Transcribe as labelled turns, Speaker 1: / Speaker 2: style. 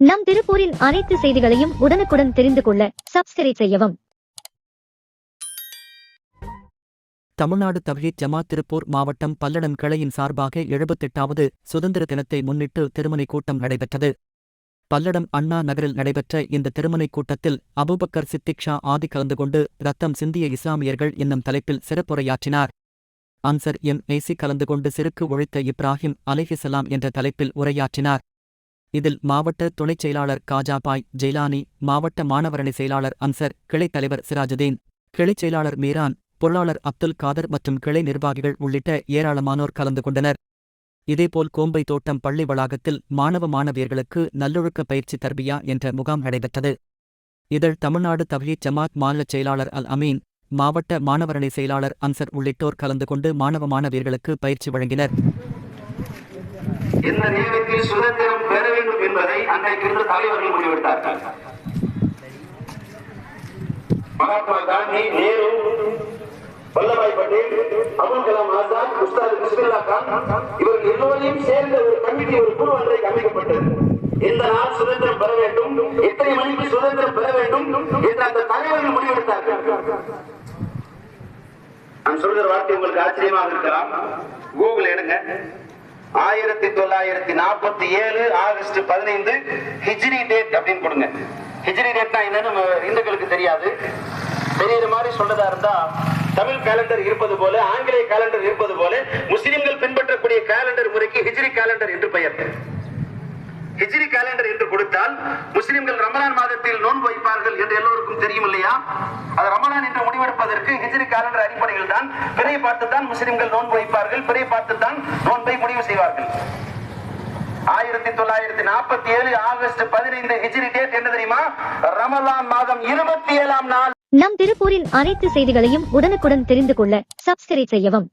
Speaker 1: நம் திருப்பூரின் அனைத்து செய்திகளையும் உடனுக்குடன் தெரிந்து கொள்ள சப்ஸ்கிரைப் செய்யவும்.
Speaker 2: தமிழ்நாடு தவ்ஹீத் ஜமாத் திருப்பூர் மாவட்டம் பல்லடம் கிளையின் சார்பாக எழுபத்தெட்டாவது சுதந்திர தினத்தை முன்னிட்டு திருமணை கூட்டம் நடைபெற்றது. பல்லடம் அண்ணா நகரில் நடைபெற்ற இந்த திருமணக் கூட்டத்தில் அபூபக்கர் சித்திக் ஷா ஆதி கலந்து கொண்டு ரத்தம் சிந்திய இஸ்லாமியர்கள் என்னும் தலைப்பில் சிறப்புரையாற்றினார். அன்சர் எம் மெய்சி கலந்து கொண்டு சிறுக்கு ஒழித்த இப்ராஹிம் அலிஹிசலாம் என்ற தலைப்பில் உரையாற்றினார். இதில் மாவட்ட துணைச் செயலாளர் காஜாபாய் ஜெய்லானி மாவட்ட மாணவரணி செயலாளர் அன்சர் கிளைத் தலைவர் சிராஜுதீன் கிளைச் செயலாளர் மீரான் பொருளாளர் அப்துல் காதர் மற்றும் கிளை நிர்வாகிகள் உள்ளிட்ட ஏராளமானோர் கலந்து கொண்டனர். இதேபோல் கோம்பை தோட்டம் பள்ளி வளாகத்தில் மாணவ மாணவியர்களுக்கு நல்லொழுக்க பயிற்சி தர்பியா என்ற முகாம் நடைபெற்றது. இதில் தமிழ்நாடு தவ்ஹீத் ஜமாத் மாநில செயலாளர் அல் அமீன் மாவட்ட மாணவரணி செயலாளர் அன்சர் உள்ளிட்டோர் கலந்து கொண்டு மாணவ மாணவியர்களுக்கு பயிற்சி வழங்கினர்.
Speaker 3: இந்த நேரத்தில் சுதந்திரம் பெற வேண்டும் என்பதை அன்றைக்கிருந்த தலைவர்கள் முடிவெடுத்தார்கள். மகாத்மா காந்தி நேரு வல்லபாய் பட்டேல் அபுல் கலாம் ஆசாத் உஸ்தாத் பிஸ்மில்லா கான் இவர்கள் எல்லோரையும் சேர்ந்த ஒரு கமிட்டி ஒரு குழு அன்றைக்கு அமைக்கப்பட்டது. இந்த நாள் சுதந்திரம் பெற வேண்டும் எத்தனை மணிக்கு சுதந்திரம் பெற வேண்டும் என்று அந்த தலைவர்கள் முடிவெடுத்தார்கள். நான் சொல்கிற வார்த்தை உங்களுக்கு ஆச்சரியமாக இருக்கலாம். கூகுள் எடுங்க. ஆயிரத்தி தொள்ளாயிரத்தி நாற்பத்தி ஏழு ஆகஸ்ட் பதினைந்து ஹிஜ்ரி டேட் அப்படின்னு கொடுங்க. ஹிஜ்ரி டேட்னா என்னன்னு இந்துக்களுக்கு தெரியாது. தெரியுற மாதிரி சொல்றதா இருந்தா தமிழ் கேலண்டர் இருப்பது போல ஆங்கிலேய கேலண்டர் இருப்பது போல முஸ்லிம்கள் பின்பற்றக்கூடிய கேலண்டர் முறைக்கு ஹிஜ்ரி கேலண்டர் என்று பெயர். ஹிஜ்ரி கேலண்டர் என்று கொடுத்தால் முஸ்லிம்கள் ரமலான் மாதத்தில் நோன்பு தெரியும் அது ரமலான் என்று முடிவெடுப்பதற்கு ஹிஜ்ரி காலண்டர் அடிப்படையில் தான் பிறை பார்த்து தான் முஸ்லிம்கள் நோன்பு வைப்பார்கள் பிறை பார்த்து தான் நோன்பை முடிவு செய்வார்கள். ஆயிரத்தி தொள்ளாயிரத்தி நாற்பத்தி ஏழு ஆகஸ்ட் பதினைந்து ஹிஜ்ரி டேட் என்ன தெரியுமா? ரமலான் மாதம் இருபத்தி ஏழாம் நாள்.
Speaker 1: நம் திருப்பூரின் அனைத்து செய்திகளையும் உடனுக்குடன் தெரிந்து கொள்ள சப்ஸ்கிரைப் செய்யவும்.